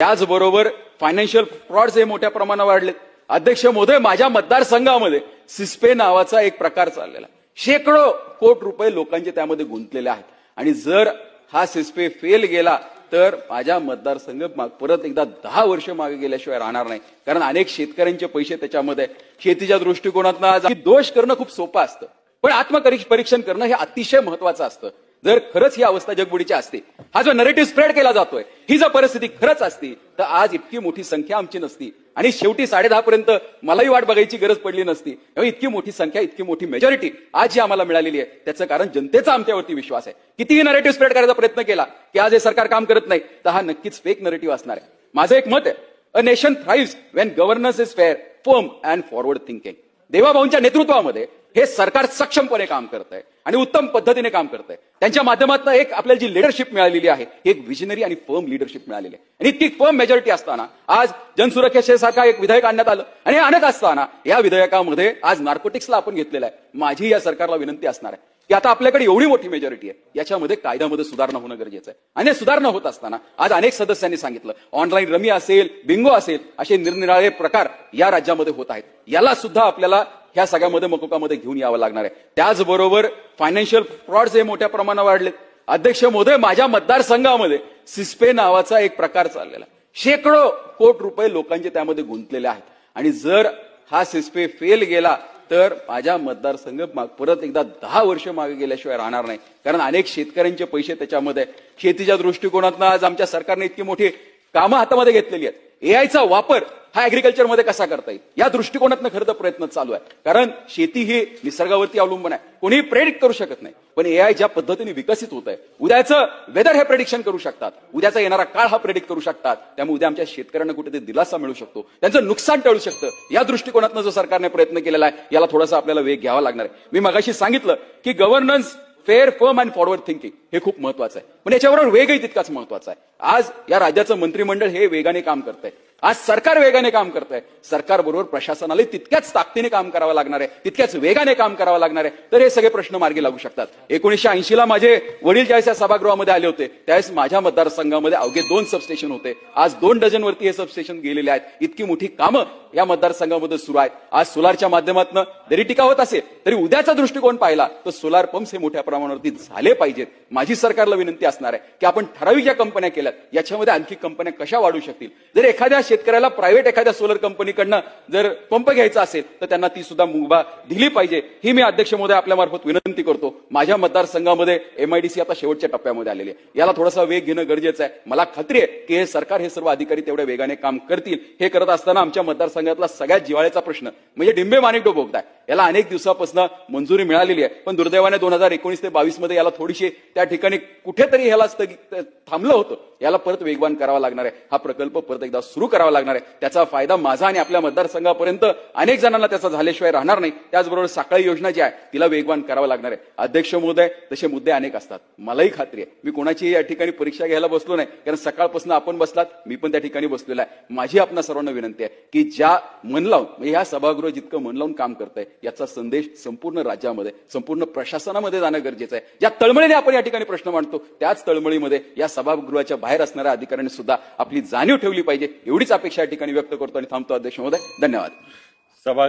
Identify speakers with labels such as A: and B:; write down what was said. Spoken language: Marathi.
A: त्याचबरोबर फायनान्शियल फ्रॉड्स हे मोठ्या प्रमाणावर वाढले अध्यक्ष महोदय माझ्या मतदारसंघामध्ये सिस्पे नावाचा एक प्रकार चाललेला शेकडो कोट रुपये लोकांचे त्यामध्ये गुंतलेले आहेत. आणि जर हा सिस्पे फेल गेला तर माझ्या मतदारसंघ परत एकदा दहा वर्ष मागे गेल्याशिवाय राहणार नाही. कारण अनेक शेतकऱ्यांचे पैसे त्याच्यामध्ये शेतीच्या दृष्टिकोनातनं दोष करणं खूप सोपं असतं. पण आत्मपरीक्षण करणं हे अतिशय महत्वाचं असतं. जर खरंच ही अवस्था जगबुडीची असते हा जो नरेटिव्ह स्प्रेड केला जातोय ही जर परिस्थिती खरंच असती तर आज इतकी मोठी संख्या आमची नसती. आणि शेवटी साडेदहा पर्यंत मलाही वाट बघायची गरज पडली नसती. इतकी मोठी संख्या इतकी मोठी मेजॉरिटी आज जी आम्हाला मिळालेली आहे. त्याचं कारण जनतेचा आमच्यावरती विश्वास आहे. कितीही नरेटिव्ह स्प्रेड करायचा प्रयत्न केला की आज हे सरकार काम करत नाही तर हा नक्कीच फेक नरेटिव्ह असणार आहे. माझं एक मत आहे a nation thrive when governance is fair firm and forward thinking देवाभाऊंच्या नेतृत्वामध्ये हे सरकार सक्षमपणे काम करत आहे आणि उत्तम पद्धतीने काम करत आहे त्यांच्या माध्यमातून एक आपल्याला जी लिडरशिप मिळालेली आहे ही एक विजनरी आणि फर्म लिडरशिप मिळालेली आहे. आणि इतकी फर्म मेजॉरिटी असताना आज जनसुरक्षेसारखा एक विधेयक आणण्यात आलं. आणि आणत असताना या विधेयकामध्ये आज नार्कोटिक्सला आपण घेतलेलं आहे. माझी या सरकारला विनंती असणार आहे की आता आपल्याकडे एवढी मोठी मेजॉरिटी आहे याच्यामध्ये कायद्यामध्ये सुधारणा होणं गरजेचं आहे. आणि सुधारणा होत असताना आज अनेक सदस्यांनी सांगितलं ऑनलाईन रमी असेल बिंगो असेल असे निरनिराळे प्रकार या राज्यामध्ये होत आहेत. याला सुद्धा आपल्याला ह्या सगळ्यामध्ये मकोकामध्ये घेऊन यावं लागणार आहे. त्याचबरोबर फायनान्शियल फ्रॉड्स हे मोठ्या प्रमाणावर वाढले अध्यक्ष मोदय माझ्या मतदारसंघामध्ये सिस्पे नावाचा एक प्रकार चाललेला शेकडो कोट रुपये लोकांचे त्यामध्ये गुंतलेले आहेत. आणि जर हा सिस्पे फेल गेला तर माझ्या मतदारसंघ माग- परत एकदा दहा वर्ष मागे गेल्याशिवाय राहणार नाही. कारण अनेक शेतकऱ्यांचे पैसे त्याच्यामध्ये शेतीच्या दृष्टिकोनातून आज आमच्या सरकारने इतकी मोठी कामं हातामध्ये घेतलेली आहेत. एआयचा वापर हा ऍग्रिकल्चरमध्ये कसा करता येईल? या दृष्टिकोनातनं खरं तर प्रयत्न चालू आहे. कारण शेती ही निसर्गावरती अवलंबून आहे. कोणीही प्रेडिक्ट करू शकत नाही. पण एआय ज्या पद्धतीने विकसित होत आहे उद्याचं वेदर हे प्रेडिक्शन करू शकतात. उद्याचा येणारा काळ हा प्रेडिक्ट करू शकतात. त्यामुळे उद्या आमच्या शेतकऱ्यांना कुठेतरी दिलासा मिळू शकतो. त्यांचं नुकसान टळू शकतं. या दृष्टिकोनातनं जो सरकारने प्रयत्न केलेला आहे याला थोडासा आपल्याला वेग घ्यावा लागणार आहे. मी मगाशी सांगितलं की governance fair firm and forward thinking हे खूप महत्वाचं आहे. पण याच्याबरोबर वेगही तितकाच महत्त्वाचा आहे. आज या राज्याचं मंत्रिमंडळ हे वेगाने काम करत आहे आज सरकार वेगाने काम करत आहे सरकार बरोबर प्रशासनाला तितक्याच ताकदीने काम करावं लागणार आहे. तितक्याच वेगाने काम करावं लागणार आहे. तर हे सगळे प्रश्न मार्गी लागू शकतात. एकोणीशे ऐंशीला माझे वडील ज्यावेळेस या सभागृहामध्ये आले होते त्यावेळेस माझ्या मतदारसंघामध्ये अवघे दोन सबस्टेशन होते. आज दोन डझन वरती हे सबस्टेशन गेलेले आहेत. इतकी मोठी कामं या मतदारसंघामध्ये सुरू आहेत. आज सोलारच्या माध्यमातून जरी टीका होत असेल तरी उद्याचा दृष्टिकोन पाहिला तर सोलार पंप्स हे मोठ्या प्रमाणावरती झाले पाहिजेत. माझी सरकारला विनंती असणार आहे की आपण ठराविक ज्या कंपन्या केल्यात याच्यामध्ये आणखी कंपन्या कशा वाढू शकतील? जर एखाद्या शेतकऱ्याला प्रायव्हेट एखाद्या सोलर कंपनीकडनं जर पंप घ्यायचा असेल तर त्यांना ती सुद्धा मुभा दिली पाहिजे. ही मी अध्यक्ष महोदय आपल्या मार्फत विनंती करतो. माझ्या मतदारसंघामध्ये एमआयडीसी आता शेवटच्या टप्प्यामध्ये आलेली आहे. याला थोडासा वेग घेणं गरजेचं आहे. मला खात्री आहे की हे सरकार हे सर्व अधिकारी तेवढ्या वेगाने काम करतील. हे करत असताना आमच्या मतदारसंघातला सगळ्यात जिवाळ्याचा प्रश्न म्हणजे डिंबे माणिकडो आहे याला अनेक दिवसापासून मंजुरी मिळालेली आहे. पण दुर्दैवाने दोन हजार एकोणीस ते बावीसमध्ये याला थोडीशी त्या ठिकाणी कुठेतरी ह्याला स्थगित थांबलं होतं. याला परत वेगवान करावा लागणार आहे. हा प्रकल्प परत एकदा सुरू करावा लागणार आहे. त्याचा फायदा माझा आणि आपल्या मतदारसंघापर्यंत अनेक जणांना त्याचा झाल्याशिवाय राहणार नाही. त्याचबरोबर साखळी योजना जी आहे तिला वेगवान करावं लागणार आहे. अध्यक्ष महोदय तसे मुद्दे अनेक असतात. मलाही खात्री आहे. मी कोणाची या ठिकाणी परीक्षा घ्यायला बसलो नाही. कारण सकाळपासून आपण बसलात मी पण त्या ठिकाणी बसलेला आहे. माझी आपणा सर्वांना विनंती आहे की ज्या मन लावून म्हणजे ह्या सभागृह जितकं मन लावून काम करतंय याचा संदेश संपूर्ण राज्यामध्ये संपूर्ण प्रशासनामध्ये जाणं गरजेचं आहे. ज्या तळमळीने आपण या ठिकाणी प्रश्न मांडतो त्याच तळमळीमध्ये या सभागृहाच्या बाहेर असणाऱ्या अधिकाऱ्यांनी सुद्धा आपली जाणीव ठेवली पाहिजे. एवढीच अपेक्षा या ठिकाणी व्यक्त करतो आणि थांबतो अध्यक्ष महोदय. धन्यवाद.
B: सभा